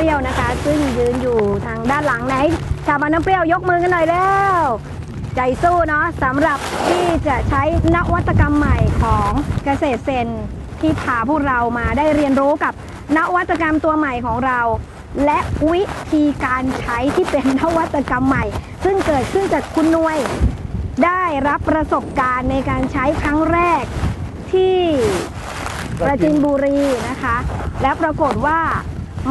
เพี้ยวนะคะ ซึ่งยืนอยู่ทางด้านหลังไหนชาวบ้างน้ำเปรี้ยวยกมือกันหน่อยแล้ว ใจสู้เนาะสำหรับที่จะใช้นวัตกรรมใหม่ของเกษตรเซนที่พาพวกเรามาได้เรียนรู้กับนวัตกรรมตัวใหม่ของเรา และวิธีการใช้ที่เป็นนวัตกรรมใหม่ ซึ่งเกิดขึ้นจากคุณนวย ได้รับประสบการณ์ในการใช้ครั้งแรกที่ปราจีนบุรีนะคะ และปรากฏว่า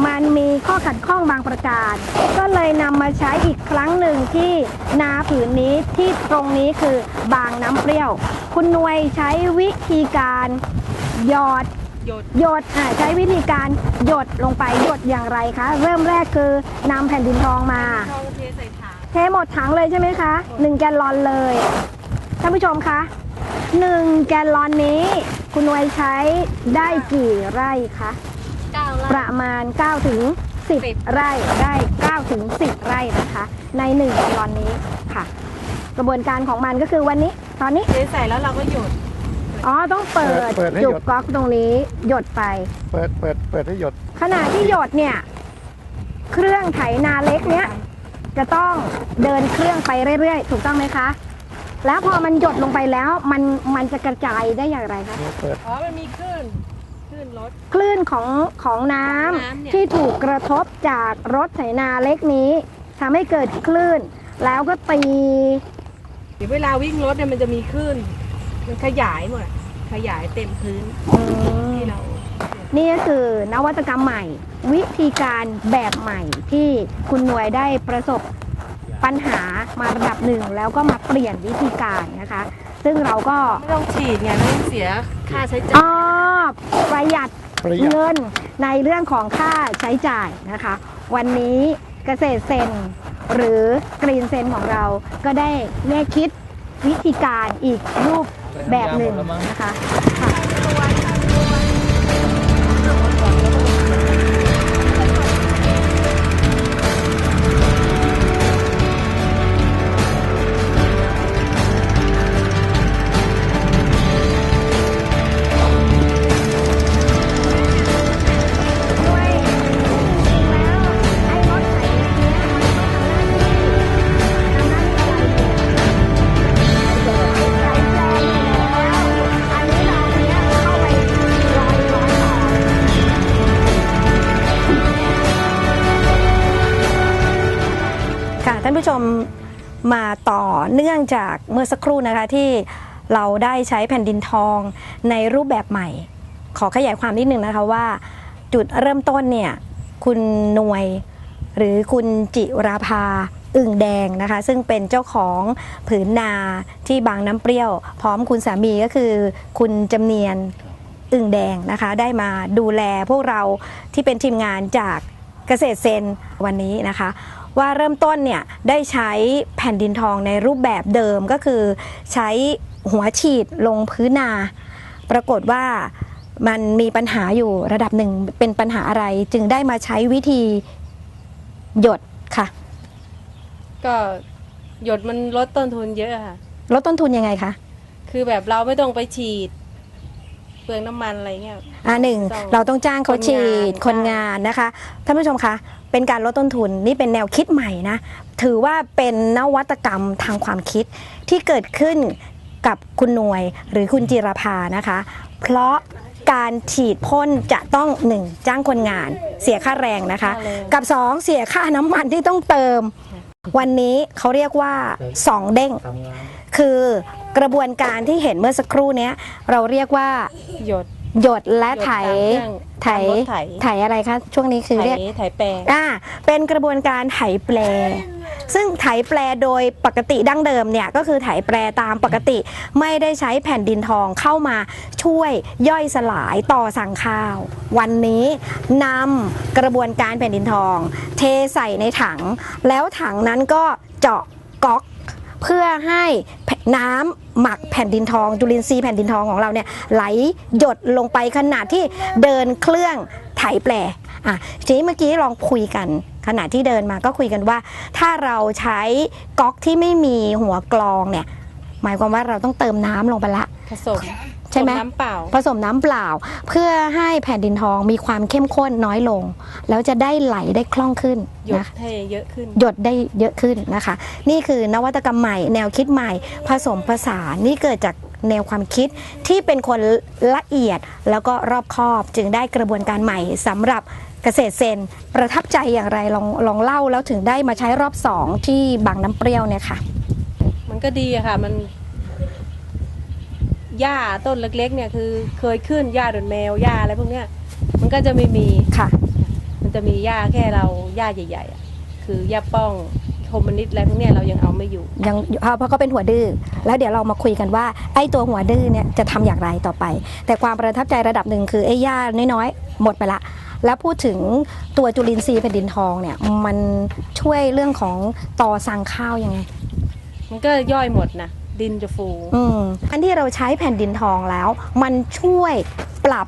มันมีข้อขัดข้องบางประการ ก็เลยนำมาใช้อีกครั้งหนึ่งที่นาผืนนี้ที่ตรงนี้คือบางน้ำเปรี้ยว คุณนวยใช้วิธีการหยอดหยดหยดอ่าใช้วิธีการหยดลงไปหยดอย่างไรคะ เริ่มแรกคือนำแผ่นดินทองมาเทหมดถังเลยใช่ไหมคะหนึ่งแกลลอนเลยท่านผู้ชมคะหนึ่งแกลลอนนี้ คุณนวยใช้ได้กี่ไร่คะ ปไร่ระมาณ 9 ถึง 10 ไร่ได้ 9 ถึง 10 ไร่นะคะ ใน1แกลลอนนี้ค่ะ กระบวนการของมันก็คือวันนี้ ตอนนี้ เทใส่แล้วเราก็หยดอ๋อ ต้องเปิดเปิดให้หยจุดกก๊อกตรงนี้หยดไป เปิดเปิดเปิดให้หยด ขณะที่หยดเนี่ย เครื่องไถนาเล็กเนี้ยจะต้องเดินเครื่องไปเรื่อยๆ ถูกต้องไหมคะ แล้วพอมันหยดลงไปแล้วมันมันจะกระจายได้อย่างไรคะนี่เปิด อ๋อ มันมีคลื่นค ลื่นรถ คลื่นของของน้ำของน้ำเนี่ย ที่ถูกกระทบจากรถไถนาเล็กนี้ทำให้เกิดคลื่น แล้วก็ตี เดี๋ยวเวลาวิ่งรถเนี่ยมันจะมีคลื่น มันขยายหมดอะขยายเต็มพื้นที่เรา นี่ก็คือนวัตกรรมใหม่ วิธีการแบบใหม่ที่คุณหน่วยได้ประสบปัญหามาระดับหนึ่ง แล้วก็มาเปลี่ยนวิธีการนะคะ ซึ่งเราก็ ไม่ต้องฉีดไงไม่ต้องเสียค่าใช้จ่าย อ๋อ ประหยัดประหยัด เงินในเรื่องของค่าใช้จ่ายนะคะ วันนี้เกษตรเซนหรือกรีนเซนของเราก็ได้แง่คิดวิธีการอีกรูปแบบหนึ่งนะคะค่ะานผู้ชมมาต่อเนื่องจากเมื่อสักครู่นะคะที่เราได้ใช้แผ่นดินทองในรูปแบบใหม่ ขอขยายความนิดนึงนะคะว่า จุดเริ่มต้นเนี่ยคุณหนวย หรือคุณจิราภาอึ่งแดงนะคะ ซึ่งเป็นเจ้าของผืนนาที่บางน้ำเปรี้ยว พร้อมคุณสามีก็คือคุณจำเนียนอึ่งแดงนะคะ ได้มาดูแลพวกเราที่เป็นทีมงานจากเกษตรเซนวันนี้นะคะ ว่าเริ่มต้นเนี่ยได้ใช้แผ่นดินทองในรูปแบบเดิมก็คือ ใช้หัวฉีดลงพื้นนา ปรากฏว่ามันมีปัญหาอยู่ระดับหนึ่งเป็นปัญหาอะไรจึงได้มาใช้วิธีหยดค่ะ ก็หยดมันลดต้นทุนเยอะค่ะ ลดต้นทุนยังไงคะ คือแบบเราไม่ต้องไปฉีดเปลืองน้ำมันอะไรเงี้ย อ่าหนึ่งต้องเราต้องจ้างเขาฉีดคคนนงางานนนะคะท่านผู้ชมคะ เป็นการลดต้นทุนนี่เป็นแนวคิดใหม่นะ ถือว่าเป็นนวัตกรรมทางความคิดที่เกิดขึ้นกับคุณหน่วยหรือคุณจิรภานะคะ เพราะการฉีดพ่นจะต้องหนึ่งจ้างคนงานเสียค่าแรงนะคะค่าแรงกับสองเสียค่าน้ำมันที่ต้องเติม วันนี้เขาเรียกว่าสองเด้ง คือกระบวนการที่เห็นเมื่อสักครู่เนี้ยเราเรียกว่าหยด หยดและไถหยดตามเครื่องไถตามรถไถไถอะไรคะช่วงนี้คือไถเรียกไถแปลงอ่าเป็นกระบวนการไถแปล ซึ่งไถแปลโดยปกติดั้งเดิมเนี่ยก็คือไถแปลตามปกติ ไม่ได้ใช้แผ่นดินทองเข้ามาช่วยย่อยสลายต่อสั่งข้าว วันนี้นำกระบวนการแผ่นดินทอง เทใส่ในถัง แล้วถังนั้นก็เจาะก๊อก เพื่อให้น้ำหมักแผ่นดินทองจุลินทรีย์แผ่นดินทองของเราเนี่ยไหลหยดลงไปขนาดที่เดินเครื่องไถแปลอะทีนี้เมื่อกี้ลองคุยกัน ขณะที่เดินมาก็คุยกันว่า ถ้าเราใช้ก๊อกที่ไม่มีหัวกรองเนี่ยหมายความว่าเราต้องเติมน้ำลงไปละผสม ใช่ไหมผสน้ำเปล่า ผสมน้ำเปล่า เพื่อให้แผ่นดินทองมีความเข้มข้นน้อยลง แล้วจะได้ไหลได้คล่องขึ้นหยดนะให้เยอะขึ้น หยดได้เยอะขึ้นนะคะ นี่คือนวัตกรรมใหม่ แนวคิดใหม่ ผสมผสานนี่เกิดจากแนวความคิดที่เป็นคนละเอียดแล้วก็รอบคอบจึงได้กระบวนการใหม่สำหรับเกษตรเซนประทับใจอย่างไรลองลองเล่าแล้วถึงได้มาใช้รอบสองที่บางน้ำเปรี้ยวเนี่ยค่ะ มันก็ดีอะค่ะมัน หญ้าต้นเล็กๆเนี่ยคือเคยขึ้นหญ้าดอนแมวหญ้าอะไรพวกเนี้ยมันก็จะไม่มีค่ะ มันจะมีหญ้าแค่เราหญ้าใหญ่ๆอะคือหญ้าป้องโฮมนิดอะไรพวกเนี้ยเรายังเอาไม่อยู่ ยังเพราะเพราะเขาเป็นหัวดื้อแล้วเดี๋ยวเรามาคุยกันว่าไอ้ตัวหัวดื้อเนี่ยจะทำอย่างไรต่อไป แต่ความประทับใจระดับหนึ่งคือไอ้หญ้าน้อยๆ หมดไปละ แล้วพูดถึงตัวจุลินทรีย์แผ่นดินทองเนี่ยมันช่วยเรื่องของต่อสั่งข้าวยังไง มันก็ย่อยหมดนะ ดินจะฟู อืมอันที่เราใช้แผ่นดินทองแล้ว มันช่วยปรับ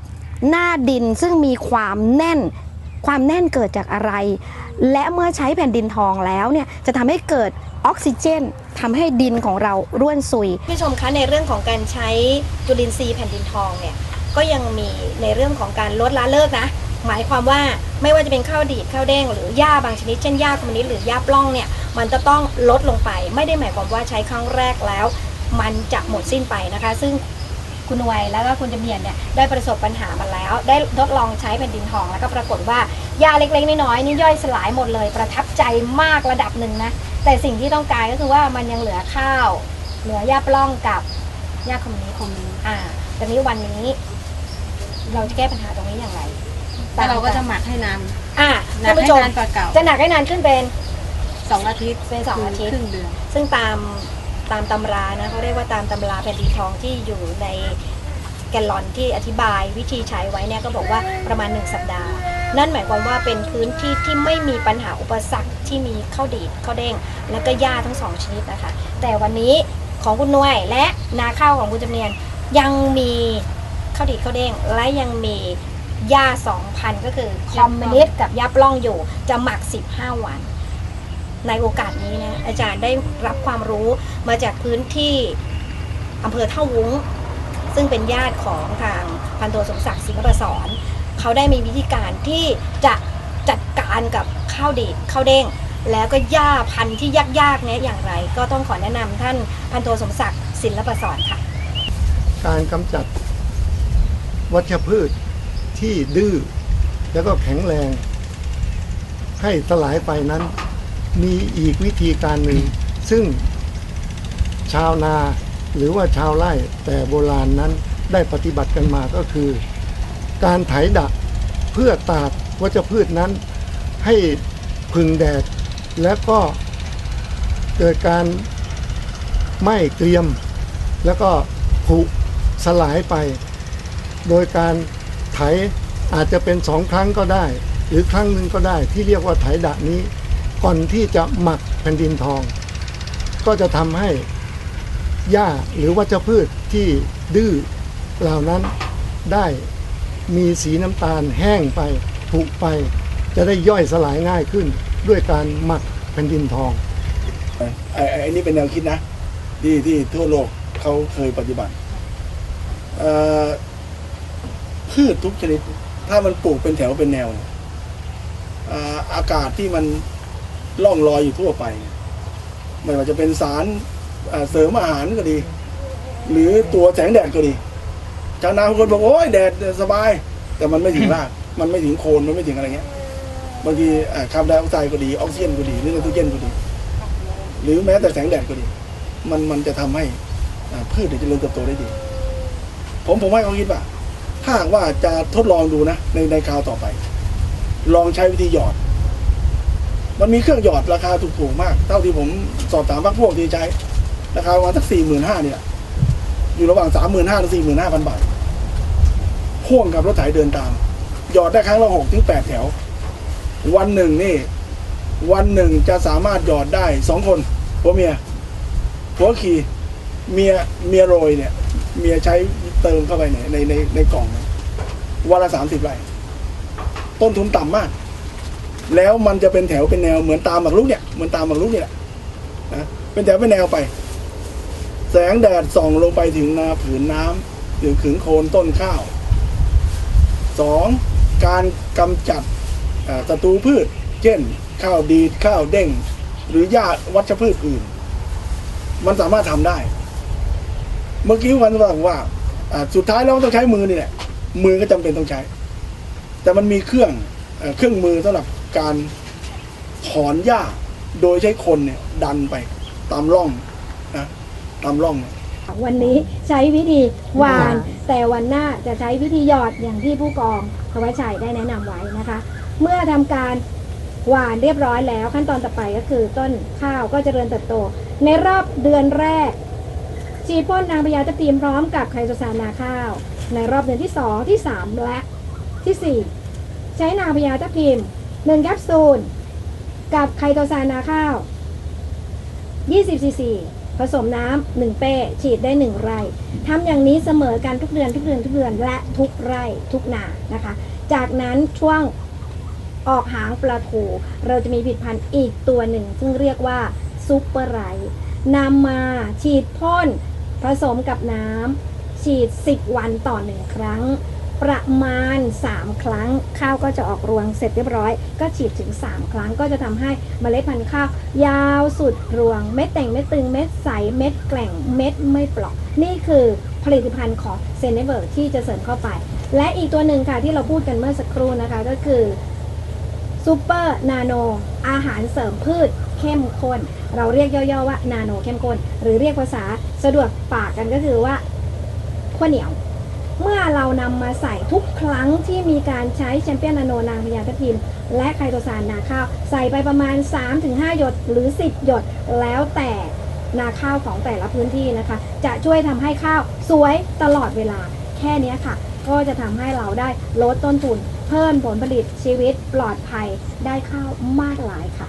หน้าดินซึ่งมีความแน่น ความแน่นเกิดจากอะไร และเมื่อใช้แผ่นดินทองแล้วเนี่ยจะทำให้เกิดออกซิเจนทำให้ดินของเราร่วนซุย ผู้ชมคะในเรื่องของการใช้จุลินทรีย์แผ่นดินทองเนี่ยก็ยังมีในเรื่องของการลดละเลิกนะ หมายความว่าไม่ว่าจะเป็นข้าวดีดข้าวเด้งหรือหญ้าบางชนิดเช่นหญ้าคอมมิวนิสต์หรือหญ้าปล้องเนี่ยมันจะต้องลดลงไป ไม่ได้หมายความว่าใช้ครั้งแรกแล้ว มันจะหมดสิ้นไปนะคะ ซึ่งคุณนวยแล้วก็คุณจำเนียนเนี่ยได้ประสบปัญหามาแล้ว ได้ทดลองใช้แผ่นดินทอง แล้วก็ปรากฏว่าหญ้าเล็กๆน้อยๆนี่ย่อยสลายหมดเลย ประทับใจมากระดับหนึ่งนะแต่สิ่งที่ต้องการก็คือว่ามันยังเหลือข้าว เหลือหญ้าปล้องกับหญ้าคอมมิวนิสต์คอมมิวนิสต์อ่าแต่นี้วันนี้เราจะแก้ปัญหาตรงนี้อย่างไร แต่เราก็จะหมักให้นานอ่าหนัท่ากนให้ผู้ชมนานกว่าเก่าจะหนักให้นานขึ้นเป็น สองอาทิตย์เป็นสองอาทิตย์ ครึ่งเดือน ซึ่งตามตามตำรานะเขาเรียกว่าตามตำราแผ่นดินทองที่อยู่ในแกลลอนที่อธิบายวิธีใช้ไว้เนี่ยก็บอกว่าประมาณ 1 สัปดาห์ นั่นหมายความว่าเป็นพื้นที่ที่ไม่มีปัญหาอุปสรรคที่มีข้าวดีดข้าวเด้ง และก็หญ้าทั้งสองชนิดนะคะ แต่วันนี้ของคุณนวยและนาข้าวของคุณจำเนียนยังมีข้าวดีดข้าวเด้งและยังมี หญ้าสองพันก็คือคอมมิวนิสต์กับหญ้าปล้องอยู่ จะหมัก 15 วัน ในโอกาสนี้นะอาจารย์ได้รับความรู้มาจากพื้นที่อำเภอเท่าวุ้ง ซึ่งเป็นญาติของทางพันโทสมศักดิ์สิงห์ประสอนเขาได้มีวิธีการที่จะจัดการกับข้าวดีดข้าวเด้งแล้วก็หญ้าพันธุ์ที่ยากๆเนี้ยอย่างไร ก็ต้องขอแนะนำท่านพันโทสมศักดิ์ศิลปสอนค่ะ การกำจัดวัชพืช ที่ดื้อแล้วก็แข็งแรง ให้สลายไปนั้น มีอีกวิธีการหนึ่ง ซึ่งชาวนาหรือว่าชาวไร่แต่โบราณนั้นได้ปฏิบัติกันมาก็คือ การไถดะเพื่อตากวัชพืชนั้น ให้พึงแดด และก็เกิดการไหม้เกรียม แล้วก็ผุสลายไป โดยการ ไถอาจจะเป็นสองครั้งก็ได้ หรือครั้งหนึ่งก็ได้ที่เรียกว่าไถดะนี้ ก่อนที่จะหมักแผ่นดินทอง ก็จะทำให้หญ้าหรือวัชพืชที่ดื้อเหล่านั้นได้มีสีน้ำตาลแห้งไปผุไป จะได้ย่อยสลายง่ายขึ้น ด้วยการหมักแผ่นดินทองไอ้ไอ้นี่เป็นแนวคิดนะ ที่ที่ทั่วโลกเขาเคยปฏิบัติเอ่อ พืชทุกชนิด ถ้ามันปลูกเป็นแถวเป็นแนวอาอากาศที่มันล่องลอยอยู่ทั่วไป ไม่ว่าจะเป็นสารเสริมอาหารก็ดี หรือตัวแสงแดดก็ดีชาวนาบางคนบอกโอ้ยแดดสบาย แต่มันไม่ถึงราก มันไม่ถึงโคนมันไม่ถึงอะไรเงี้ยบางทีคาร์บอนไดออกไซด์ก็ดีออกซิเจนก็ดีหรือไนโตรเจนก็ดี หรือแม้แต่แสงแดดก็ดี มันมันจะทำให้พืชเนี่ยเจริญเติบโตได้ดี ผมผมให้เขาคิดว่า ถ้าหากว่าจะทดลองดูนะ ในในคราวต่อไป ลองใช้วิธีหยอด มันมีเครื่องหยอดราคาถูกๆมาก เท่าที่ผมสอบถามพักพวกที่ใช้ราคาประมาณสักสี่หมื่นห้าเนี่ย อยู่ระหว่างสามหมื่นห้าถึงสี่หมื่นห้าพันบาทพ่วงกับรถไถเดินตาม หยอดได้ครั้งละหกถึงแปดแถว วันหนึ่งนี่ วันหนึ่งจะสามารถหยอดได้สองคนผัวเมียผัวขี่เมียเมียโรยเนี่ย เมียใช้ เติมเข้าไปในในในในกล่องวันละสามสิบไร่ต้นทุนต่ำมาก แล้วมันจะเป็นแถวเป็นแนวเหมือนตามหมากรุกเนี่ยเหมือนตามหมากรุกเนี่ยนะเป็นแถวเป็นแนวไป แสงแดดส่องลงไปถึงนาผืนน้หรือขึงโคนต้นข้าวสองการกำจัดศัตรูพืช เช่น ข้าวดีข้าวเด้ง หรือหญ้าวัชพืชอื่น มันสามารถทำได้ เมื่อกี้วันบอกว่าอ่า สุดท้ายเราต้องใช้มือนี่แหละมือก็จำเป็นต้องใช้ แต่มันมีเครื่องเอ่อเครื่องมือสำหรับการถอนหญ้าโดยใช้คนเนี่ยดันไปตามร่องนะตามร่องเนี่ยวันนี้ใช้วิธีหวานหวาน แต่วันหน้าจะใช้วิธีหยอดอย่างที่ผู้กองพวัชชัยได้แนะนำไว้นะคะ เมื่อทำการหวานเรียบร้อยแล้วขั้นตอนต่อไปก็คือต้นข้าวก็จเจริญเติบโต ในรอบเดือนแรก ฉีดพ่นนางพญาตะพีมพร้อมกับไคโตซานนาข้าว ในรอบเดือนที่ 2 ที่ 3 และที่ 4 ใช้นางพญาตะพีม1แคปซูล กับไคโตซานนาข้าว 20ซีซีผสมน้ำ1เป้ ฉีดได้ 1 ไร่ทำอย่างนี้เสมอกันทุกเดือนทุกเดือนทุกเดือนและทุกไร่ทุกนานะคะ จากนั้นช่วงออกหางปลาทูเราจะมีผลิตภัณฑ์อีกตัวหนึ่ง ซึ่งเรียกว่าซุปเปอร์ไรนำมาฉีดพ่น ผสมกับน้ำฉีด 10 วันต่อหนึ่งครั้ง ประมาณ 3 ครั้ง ข้าวก็จะออกรวงเสร็จเรียบร้อย ก็ฉีดถึง 3 ครั้งก็จะทำให้เมล็ดพันธุ์ข้าวยาวสุดรวง เม็ดแต่งเม็ดตึงเม็ดใสเม็ดแกล่งเม็ดไม่เปลอกนี่คือผลิตภัณฑ์ของเซนเนเบิร์ที่จะเสริมเข้าไป และอีกตัวหนึ่งค่ะที่เราพูดกันเมื่อสักครู่นะคะก็คือซูเปอร์นาโนอาหารเสริมพืช เข้มข้น เราเรียกย่อๆว่านาโนเข้มข้น หรือเรียกภาษาสะดวกปากกันก็คือว่าขั้วเหนียว เมื่อเรานำมาใส่ทุกครั้งที่มีการใช้แชมเปี้ยนนาโนนางพญาทัพทิมและไคโตซานนาข้าว ใส่ไปประมาณ 3-5 หยดหรือ 10 หยดแล้วแต่นาข้าวของแต่ละพื้นที่นะคะ จะช่วยทำให้ข้าวสวยตลอดเวลาแค่นี้ค่ะ ก็จะทำให้เราได้ลดต้นทุน เพิ่มผลผลิตชีวิตปลอดภัยได้ข้าวมากหลายค่ะ